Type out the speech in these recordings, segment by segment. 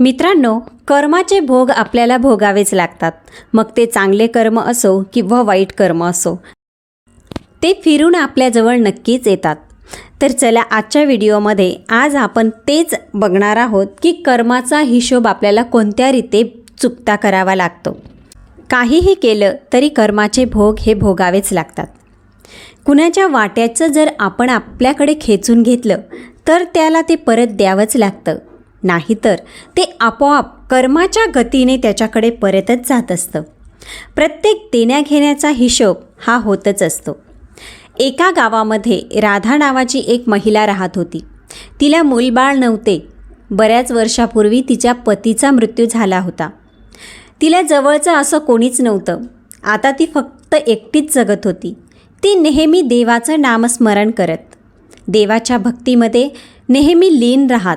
मित्रांनो कर्माचे भोग आपल्याला भोगावेच लागतात. मग ते चांगले कर्म असो किंवा वाईट कर्म असो ते फिरून आपल्याजवळ नक्कीच येतात. तर चला आजच्या व्हिडिओमध्ये आज आपण तेच बघणार आहोत की कर्माचा हिशोब आपल्याला कोणत्या रीते चुकता करावा लागतो. काहीही केलं तरी कर्माचे भोग हे भोगावेच लागतात. कुणाच्या वाट्याचं जर आपण आपल्याकडे खेचून घेतलं तर त्याला ते परत द्यावंच लागतं. नाहीतर ते आपोआप कर्माच्या गतीने त्याच्याकडे परतच जात असतं. प्रत्येक देण्याघेण्याचा हिशोब हा होतच असतो. एका गावामध्ये राधा नावाची एक महिला राहत होती. तिला मूलबाळ नव्हते. बऱ्याच वर्षापूर्वी तिच्या पतीचा मृत्यू झाला होता. तिला जवळचं असं कोणीच नव्हतं. आता ती फक्त एकटीच जगत होती. ती नेहमी देवाचं नामस्मरण करत. देवाच्या भक्तीमध्ये नेहमी लीन राहत.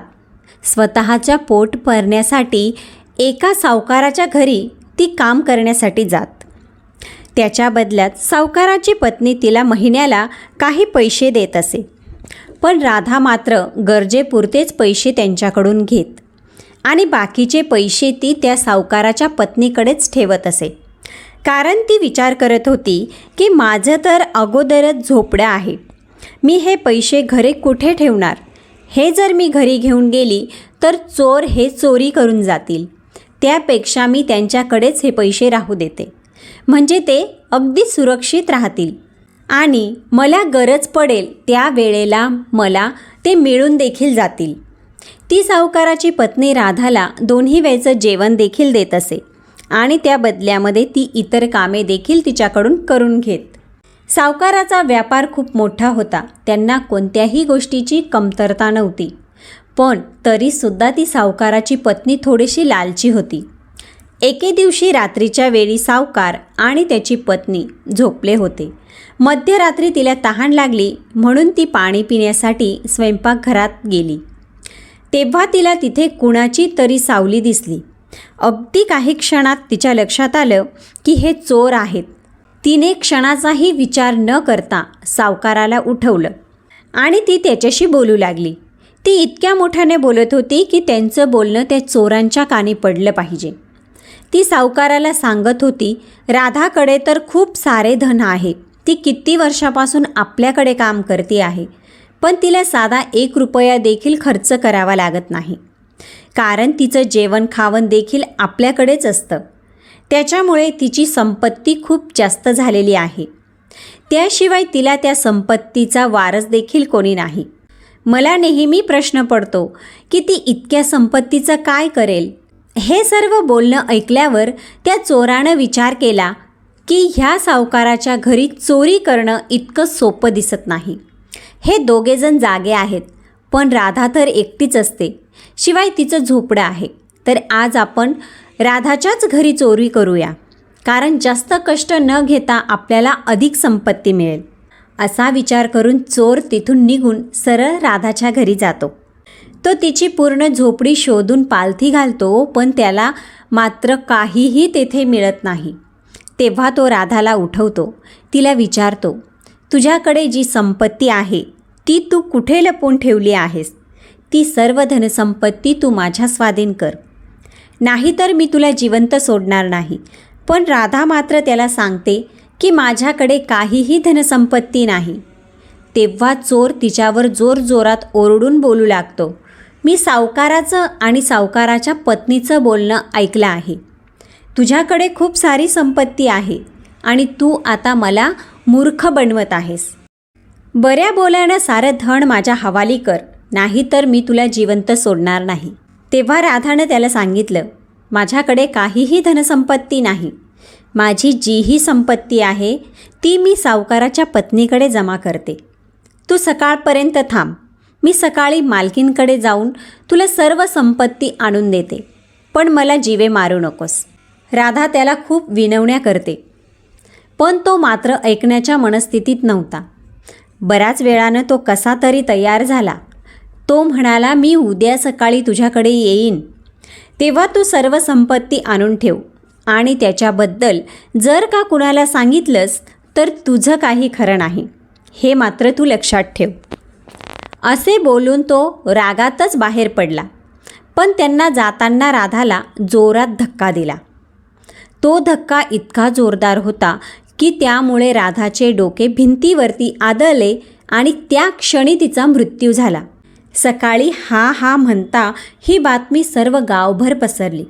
स्वतःच्या पोट भरण्यासाठी एका सावकाराच्या घरी ती काम करण्यासाठी जात. त्याच्या बदल्यात सावकाराची पत्नी तिला महिन्याला काही पैसे देत असे. पण राधा मात्र गरजेपुरतेच पैसे त्यांच्याकडून घेत आणि बाकीचे पैसे ती त्या सावकाराच्या पत्नीकडेच ठेवत असे. कारण ती विचार करत होती की माझं तर अगोदरच झोपडं आहे. मी हे पैसे घरी कुठे ठेवणार? हे जर मी घरी घेऊन गेली तर चोर हे चोरी करून जातील. त्यापेक्षा मी त्यांच्याकडेच हे पैसे राहू देते. म्हणजे ते अगदी सुरक्षित राहतील. आणि मला गरज पडेल त्या वेळेला मला ते मिळून देखील जातील. ती सावकाराची पत्नी राधाला दोन्ही वेळचं जेवण देखील देत असे. आणि त्या बदल्यामध्ये ती इतर कामे देखील तिच्याकडून करून घेत. सावकाराचा व्यापार खूप मोठा होता. त्यांना कोणत्याही गोष्टीची कमतरता नव्हती. पण तरीसुद्धा ती सावकाराची पत्नी थोडीशी लालची होती. एके दिवशी रात्रीच्या वेळी सावकार आणि त्याची पत्नी झोपले होते. मध्यरात्री तिला तहान लागली म्हणून ती पाणी पिण्यासाठी स्वयंपाकघरात गेली. तेव्हा तिला तिथे कुणाची तरी सावली दिसली. अगदी काही क्षणात तिच्या लक्षात आलं की हे चोर आहेत. तिने क्षणाचाही विचार न करता सावकाराला उठवलं आणि ती त्याच्याशी बोलू लागली. ती इतक्या मोठ्याने बोलत होती की त्यांचं बोलणं त्या चोरांच्या कानी पडलं पाहिजे. ती सावकाराला सांगत होती राधाकडे तर खूप सारे धन आहे. ती किती वर्षापासून आपल्याकडे काम करते आहे. पण तिला साधा एक रुपया देखील खर्च करावा लागत नाही. कारण तिचं जेवण खावण देखील आपल्याकडेच असतं. त्याच्यामुळे तिची संपत्ती खूप जास्त झालेली आहे. त्याशिवाय तिला त्या संपत्तीचा वारस देखील कोणी नाही. मला नेहमी प्रश्न पडतो की ती इतक्या संपत्तीचं काय करेल? हे सर्व बोलणं ऐकल्यावर त्या चोरानं विचार केला की ह्या सावकाराच्या घरी चोरी करणं इतकं सोपं दिसत नाही. हे दोघेजण जागे आहेत पण राधा तर एकटीच असते. शिवाय तिचं झोपडं आहे. तर आज आपण राधाच्याच घरी चोरी करूया. कारण जास्त कष्ट न घेता आपल्याला अधिक संपत्ती मिळेल. असा विचार करून चोर तिथून निघून सरळ राधाच्या घरी जातो. तो तिची पूर्ण झोपडी शोधून पालथी घालतो पण त्याला मात्र काहीही तेथे मिळत नाही. तेव्हा तो राधाला उठवतो. तिला विचारतो तुझ्याकडे जी संपत्ती आहे ती तू कुठे लपवून ठेवली आहेस? ती सर्व धनसंपत्ती तू माझ्या स्वाधीन कर. नाहीतर मी तुला जिवंत सोडणार नाही. पण राधा मात्र त्याला सांगते की माझ्याकडे काहीही धनसंपत्ती नाही. तेव्हा चोर तिच्यावर जोरजोरात ओरडून बोलू लागतो. मी सावकाराचं आणि सावकाराच्या पत्नीचं बोलणं ऐकलं आहे. तुझ्याकडे खूप सारी संपत्ती आहे आणि तू आता मला मूर्ख बनवत आहेस. बऱ्या बोलानं सारं धन माझ्या हवाली कर नाहीतर मी तुला जिवंत सोडणार नाही. तेव्हा राधानं त्याला सांगितलं माझ्याकडे काहीही धनसंपत्ती नाही. माझी जीही संपत्ती आहे ती मी सावकाराच्या पत्नीकडे जमा करते. तू सकाळपर्यंत थांब. मी सकाळी मालकींकडे जाऊन तुला सर्व संपत्ती आणून देते पण मला जीवे मारू नकोस. राधा त्याला खूप विनवण्या करते. पण तो मात्र ऐकण्याच्या मनस्थितीत नव्हता. बऱ्याच वेळानं तो कसा तरी तयार झाला. तो म्हणाला मी उद्या सकाळी तुझ्याकडे येईन. तेव्हा तू सर्व संपत्ती आणून ठेव. आणि त्याच्याबद्दल जर का कुणाला सांगितलंस तर तुझं काही खरं नाही. हे मात्र तू लक्षात ठेव. असे बोलून तो रागातच बाहेर पडला. पण त्यांना जाताना राधाला जोरात धक्का दिला. तो धक्का इतका जोरदार होता की त्यामुळे राधाचे डोके भिंतीवरती आदळले आणि त्या क्षणी तिचा मृत्यू झाला. सकाळी हा हा म्हणता ही बातमी सर्व गावभर पसरली.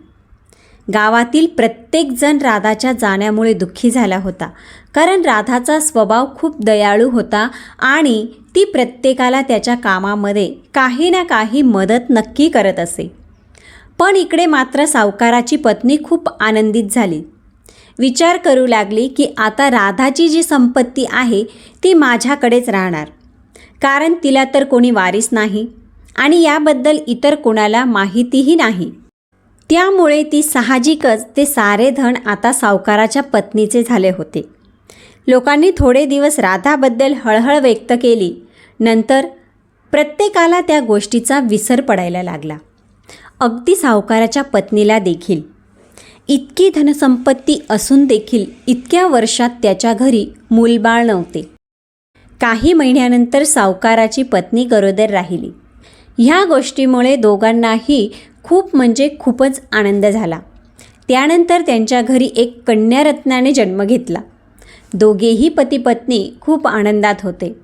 गावातील प्रत्येकजण राधाच्या जाण्यामुळे दुःखी झाला होता. कारण राधाचा स्वभाव खूप दयाळू होता आणि ती प्रत्येकाला त्याच्या कामामध्ये काही ना काही मदत नक्की करत असे. पण इकडे मात्र सावकाराची पत्नी खूप आनंदित झाली. विचार करू लागली की आता राधाची जी संपत्ती आहे ती माझ्याकडेच राहणार. कारण तिला तर कोणी वारीस नाही आणि याबद्दल इतर कोणाला माहितीही नाही. त्यामुळे ती साहजिकच ते सारे धन आता सावकाराच्या पत्नीचे झाले होते. लोकांनी थोडे दिवस राधाबद्दल हळहळ व्यक्त केली. नंतर प्रत्येकाला त्या गोष्टीचा विसर पडायला लागला. अगदी सावकाराच्या पत्नीला देखील. इतकी धनसंपत्ती असून देखील इतक्या वर्षात त्याच्या घरी मूलबाळ नव्हते. काही महिन्यानंतर सावकाराची पत्नी गरोदर राहिली. ह्या गोष्टीमुळे दोघांनाही खूप म्हणजे खूपच आनंद झाला. त्यानंतर त्यांच्या घरी एक कन्यारत्नाने जन्म घेतला. दोघेही पती पत्नी खूप आनंदात होते.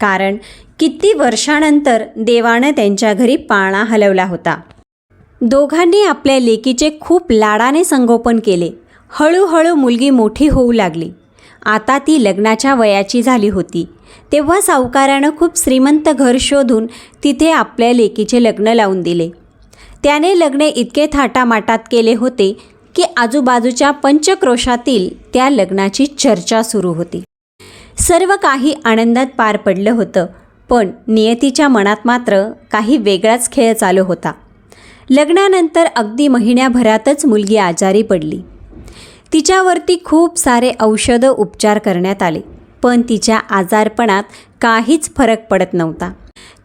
कारण किती वर्षानंतर देवानं त्यांच्या घरी पाळणा हलवला होता. दोघांनी आपल्या लेकीचे खूप लाडाने संगोपन केले. हळूहळू मुलगी मोठी होऊ लागली. आता ती लग्नाच्या वयाची झाली होती. तेव्हा सावकारानं खूप श्रीमंत घर शोधून तिथे आपल्या लेकीचे लग्न लावून दिले. त्याने लग्न इतके थाटामाटात केले होते की आजूबाजूच्या पंचक्रोशातील त्या लग्नाची चर्चा सुरू होती. सर्व काही आनंदात पार पडलं होतं पण नियतीच्या मनात मात्र काही वेगळाच खेळ चालू होता. लग्नानंतर अगदी महिन्याभरातच मुलगी आजारी पडली. तिच्यावरती खूप सारे औषधं उपचार करण्यात आले पण तिच्या आजारपणात काहीच फरक पडत नव्हता.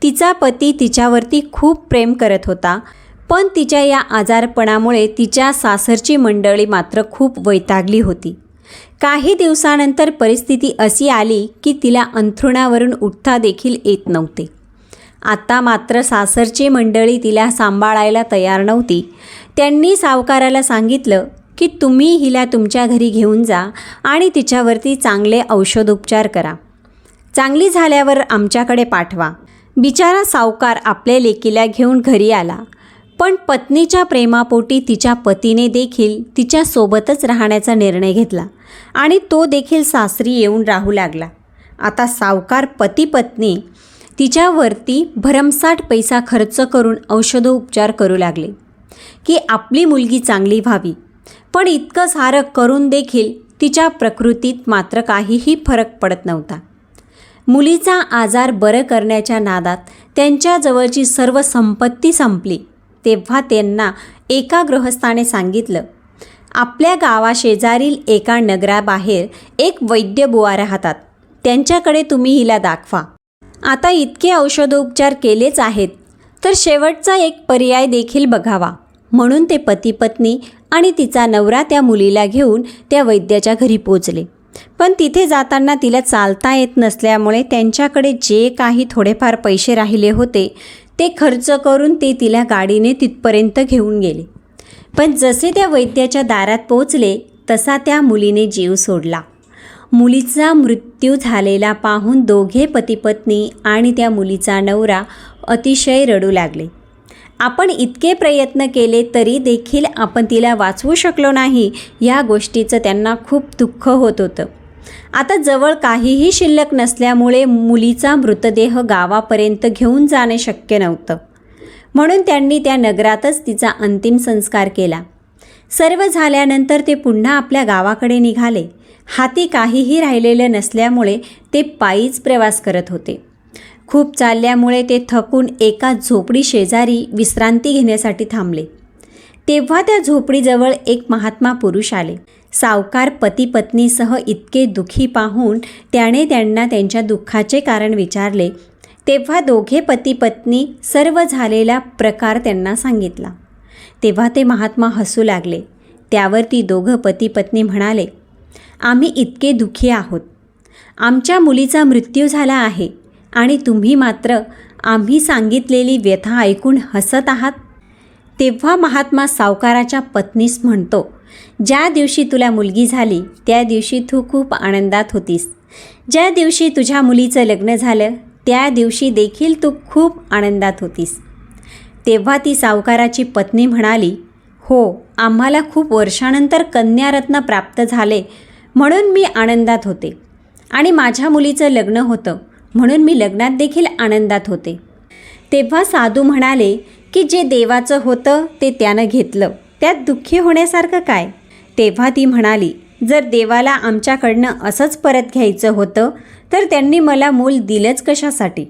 तिचा पती तिच्यावरती खूप प्रेम करत होता पण तिच्या या आजारपणामुळे तिच्या सासरची मंडळी मात्र खूप वैतागली होती. काही दिवसानंतर परिस्थिती अशी आली की तिला अंथरुणावरून उठता देखील येत नव्हते. आता मात्र सासरची मंडळी तिला सांभाळायला तयार नव्हती. त्यांनी सावकाराला सांगितलं की तुम्ही हिला तुमच्या घरी घेऊन जा आणि तिच्यावरती चांगले औषधोपचार करा. चांगली झाल्यावर आमच्याकडे पाठवा. बिचारा सावकार आपल्या लेकीला घेऊन घरी आला. पण पत्नीच्या प्रेमापोटी तिच्या पतीने देखील तिच्यासोबतच राहण्याचा निर्णय घेतला आणि तो देखील सासरी येऊन राहू लागला. आता सावकार पती पत्नी तिच्यावरती भरमसाठ पैसा खर्च करून औषधोपचार करू लागले. की आपली मुलगी चांगली व्हावी. पण इतकं सारं करून देखील तिच्या प्रकृतीत मात्र काहीही फरक पडत नव्हता. मुलीचा आजार बरं करण्याच्या नादात त्यांच्याजवळची सर्व संपत्ती संपली. तेव्हा त्यांना एका गृहस्थाने सांगितलं आपल्या गावाशेजारील एका नगराबाहेर एक वैद्य बुवा राहतात. त्यांच्याकडे तुम्ही हिला दाखवा. आता इतके औषधोपचार केलेच आहेत तर शेवटचा एक पर्याय देखील बघावा. म्हणून ते पती पत्नी आणि तिचा नवरा त्या मुलीला घेऊन त्या वैद्याच्या घरी पोचले. पण तिथे जाताना तिला चालता येत नसल्यामुळे त्यांच्याकडे जे काही थोडेफार पैसे राहिले होते ते खर्च करून ते तिला गाडीने तिथपर्यंत घेऊन गेले. पण जसे त्या वैद्याच्या दारात पोचले तसा त्या मुलीने जीव सोडला. मुलीचा मृत्यू झालेला पाहून दोघे पतीपत्नी आणि त्या मुलीचा नवरा अतिशय रडू लागले. आपण इतके प्रयत्न केले तरी देखील आपण तिला वाचवू शकलो नाही या गोष्टीचं त्यांना खूप दुःख होत होतं. आता जवळ काहीही शिल्लक नसल्यामुळे मुलीचा मृतदेह गावापर्यंत घेऊन जाणे शक्य नव्हतं. म्हणून त्यांनी त्या नगरातच तिचा अंतिम संस्कार केला. सर्व झाल्यानंतर ते पुन्हा आपल्या गावाकडे निघाले. हाती काहीही राहिलेलं नसल्यामुळे ते पायीच प्रवास करत होते. खूप चालल्यामुळे ते थकून एका झोपडी शेजारी विश्रांती घेण्यासाठी थांबले. तेव्हा त्या झोपडीजवळ एक महात्मा पुरुष आले. सावकार पती पत्नीसह इतके दुःखी पाहून त्याने त्यांना त्यांच्या दुःखाचे कारण विचारले. तेव्हा दोघे पती पत्नी सर्व झालेला प्रकार त्यांना सांगितला. तेव्हा ते महात्मा हसू लागले. त्यावर ती दोघं पती पत्नी म्हणाले आम्ही इतके दुःखी आहोत. आमच्या मुलीचा मृत्यू झाला आहे. आणि तुम्ही मात्र आम्ही सांगितलेली व्यथा ऐकून हसत आहात? तेव्हा महात्मा सावकाराच्या पत्नीस म्हणतो ज्या दिवशी तुला मुलगी झाली त्या दिवशी तू खूप आनंदात होतीस. ज्या दिवशी तुझ्या मुलीचं लग्न झालं त्या दिवशी देखील तू खूप आनंदात होतीस. तेव्हा ती सावकाराची पत्नी म्हणाली हो आम्हाला खूप वर्षानंतर कन्यारत्न प्राप्त झाले म्हणून मी आनंदात होते. आणि माझ्या मुलीचं लग्न होतं. म्हणून मी लग्नात देखील आनंदात होते. तेव्हा साधू म्हणाले की जे देवाचं होतं ते त्यानं घेतलं. त्यात दुःखी होण्यासारखं काय? तेव्हा ती म्हणाली जर देवाला आमच्याकडनं असंच परत घ्यायचं होतं तर त्यांनी मला मूल दिलंच कशासाठी?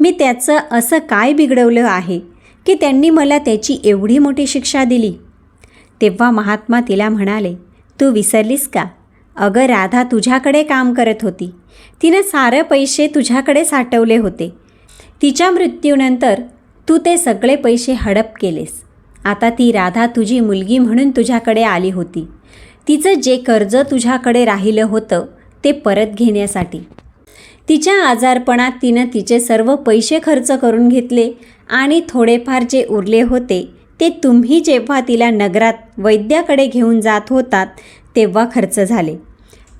मी त्याचं असं काय बिघडवलं आहे की त्यांनी मला त्याची एवढी मोठी शिक्षा दिली? तेव्हा महात्मा तिला म्हणाले तू विसरलीस का? अगं राधा तुझ्याकडे काम करत होती. तिनं सारे पैसे तुझ्याकडे साठवले होते. तिच्या मृत्यूनंतर तू ते सगळे पैसे हडप केलेस. आता ती राधा तुझी मुलगी म्हणून तुझ्याकडे आली होती. तिचं जे कर्ज तुझ्याकडे राहिलं होतं ते परत घेण्यासाठी. तिच्या आजारपणात तिनं तिचे सर्व पैसे खर्च करून घेतले आणि थोडेफार जे उरले होते ते तुम्ही जेव्हा तिला नगरात वैद्याकडे घेऊन जात होतात तेव्हा खर्च झाले.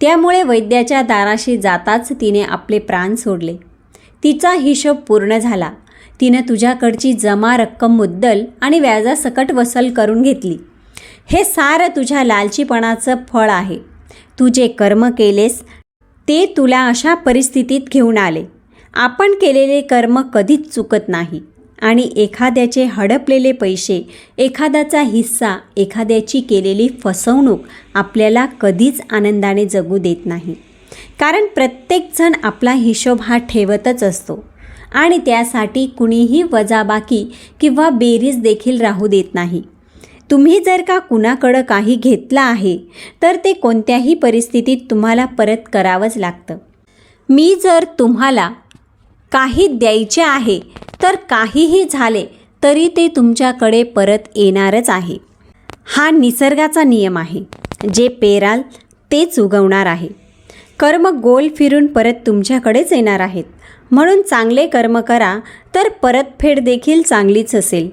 त्यामुळे वैद्याच्या दाराशी जाताच तिने आपले प्राण सोडले. तिचा हिशोब पूर्ण झाला. तिनं तुझ्याकडची जमा रक्कम मुद्दल आणि व्याजासकट वसल करून घेतली. हे सारं तुझ्या लालचीपणाचं फळ आहे. तू जे कर्म केलेस ते तुला अशा परिस्थितीत घेऊन आले. आपण केलेले कर्म कधीच चुकत नाही. आणि एखाद्याचे हडपलेले पैसे एखाद्याचा हिस्सा एखाद्याची केलेली फसवणूक आपल्याला कधीच आनंदाने जगू देत नाही. कारण प्रत्येकजण आपला हिशोब हा ठेवतच असतो. आणि त्यासाठी कुणीही वजाबाकी किंवा बेरीज देखील राहू देत नाही. तुम्ही जर का कुणाकडं काही घेतलं आहे तर ते कोणत्याही परिस्थितीत तुम्हाला परत करावंच लागतं. मी जर तुम्हाला काही द्यायचे आहे तर काहीही झाले तरी ते तुमच्याकडे परत येणारच आहे. हा निसर्गाचा नियम आहे. जे पेराल तेच उगवणार आहे. कर्म गोल फिरून परत तुमच्याकडेच येणार आहेत. म्हणून चांगले कर्म करा तर परतफेड देखील चांगलीच असेल.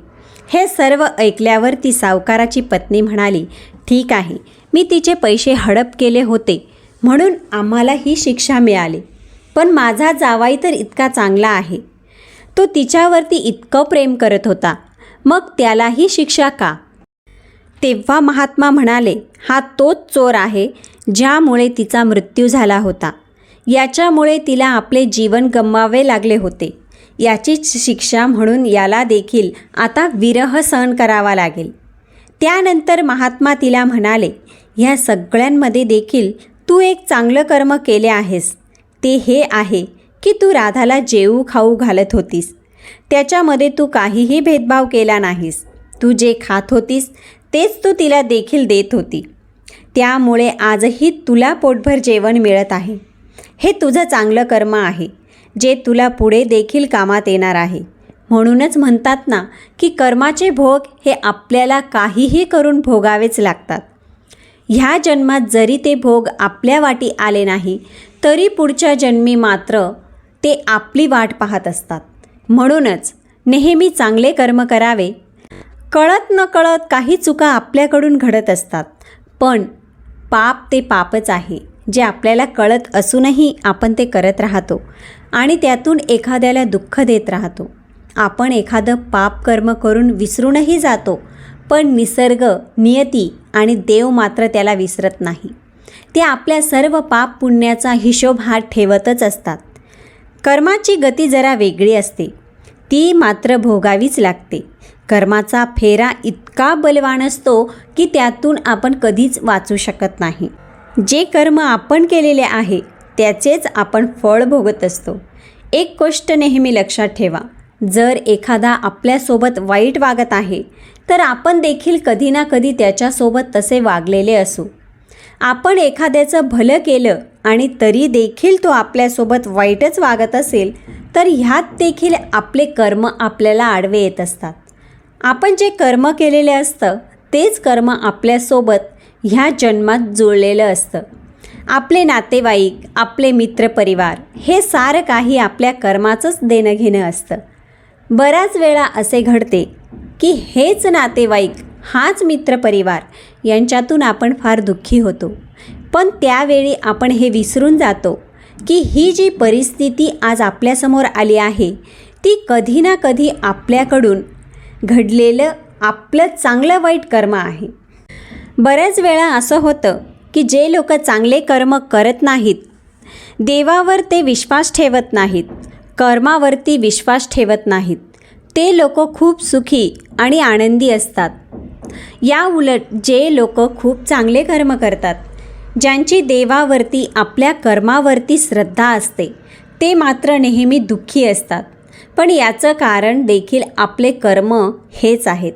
हे सर्व ऐकल्यावर ती सावकाराची पत्नी म्हणाली ठीक आहे मी तिचे पैसे हडप केले होते. म्हणून आम्हाला ही शिक्षा मिळाली. पण माझा जावाई तर इतका चांगला आहे. तो तिच्यावरती इतकं प्रेम करत होता. मग त्यालाही शिक्षा का? तेव्हा महात्मा म्हणाले हा तोच चोर आहे ज्यामुळे तिचा मृत्यू झाला होता. याच्यामुळे तिला आपले जीवन गमवावे लागले होते. याचीच शिक्षा म्हणून याला देखील आता विरह सहन करावा लागेल. त्यानंतर महात्मा तिला म्हणाले ह्या सगळ्यांमध्ये देखील तू एक चांगलं कर्म केले आहेस. ते हे आहे की तू राधाला जेऊ खाऊ घालत होतीस. त्याच्यामध्ये तू काहीही भेदभाव केला नाहीस. तू जे खात होतीस तेच तू तिला देखील देत होती. त्यामुळे आजही तुला पोटभर जेवण मिळत आहे. हे तुझं चांगलं कर्म आहे जे तुला पुढे देखील कामात येणार आहे. म्हणूनच म्हणतात ना की कर्माचे भोग हे आपल्याला काहीही करून भोगावेच लागतात. ह्या जन्मात जरी ते भोग आपल्या वाटी आले नाही तरी पुढच्या जन्मी मात्र ते आपली वाट पाहत असतात. म्हणूनच नेहमी चांगले कर्म करावे. कळत न कळत काही चुका आपल्याकडून घडत असतात. पण पाप ते पापच आहे जे आपल्याला कळत असूनही आपण ते करत राहतो आणि त्यातून एखाद्याला दुःख देत राहतो. आपण एखादं पाप कर्म करून विसरूनही जातो पण निसर्ग नियती आणि देव मात्र त्याला विसरत नाही. ते आपल्या सर्व पाप पुण्याचा हिशोब हा ठेवतच असतात. कर्माची गती जरा वेगळी असते. ती मात्र भोगावीच लागते. कर्माचा फेरा इतका बलवान असतो की त्यातून आपण कधीच वाचू शकत नाही. जे कर्म आपण केलेले आहे त्याचेच आपण फळ भोगत असतो. एक गोष्ट नेहमी लक्षात ठेवा. जर एखादा आपल्यासोबत वाईट वागत आहे तर आपण देखील कधी ना कधी त्याच्यासोबत तसे वागलेले असू. आपण एखाद्याचं भलं केलं आणि तरी देखील तो आपल्यासोबत वाईटच वागत असेल तर ह्यात देखील आपले कर्म आपल्याला आडवे येत असतात. आपण जे कर्म केलेले असतं तेच कर्म आपल्यासोबत ह्या जन्मात जुळलेलं असतं. आपले नातेवाईक आपले मित्रपरिवार हे सारं काही आपल्या कर्माचंच देणं घेणं असतं. बऱ्याच वेळा असे घडते की हेच नातेवाईक हाच मित्रपरिवार यांच्यातून आपण फार दुःखी होतो. पण त्यावेळी आपण हे विसरून जातो की ही जी परिस्थिती आज आपल्यासमोर आली आहे ती कधी ना कधी आपल्याकडून घडलेलं आपलं चांगलं वाईट कर्म आहे. बऱ्याच वेळा असं होतं की जे लोक चांगले कर्म करत नाहीत देवावर ते विश्वास ठेवत नाहीत कर्मावरती विश्वास ठेवत नाहीत. ते लोक खूप सुखी आणि आनंदी असतात. या उलट जे लोक खूप चांगले कर्म करतात ज्यांची देवावरती आपल्या कर्मावरती श्रद्धा असते ते मात्र नेहमी दुःखी असतात. पण याचं कारण देखील आपले कर्म हेच आहेत.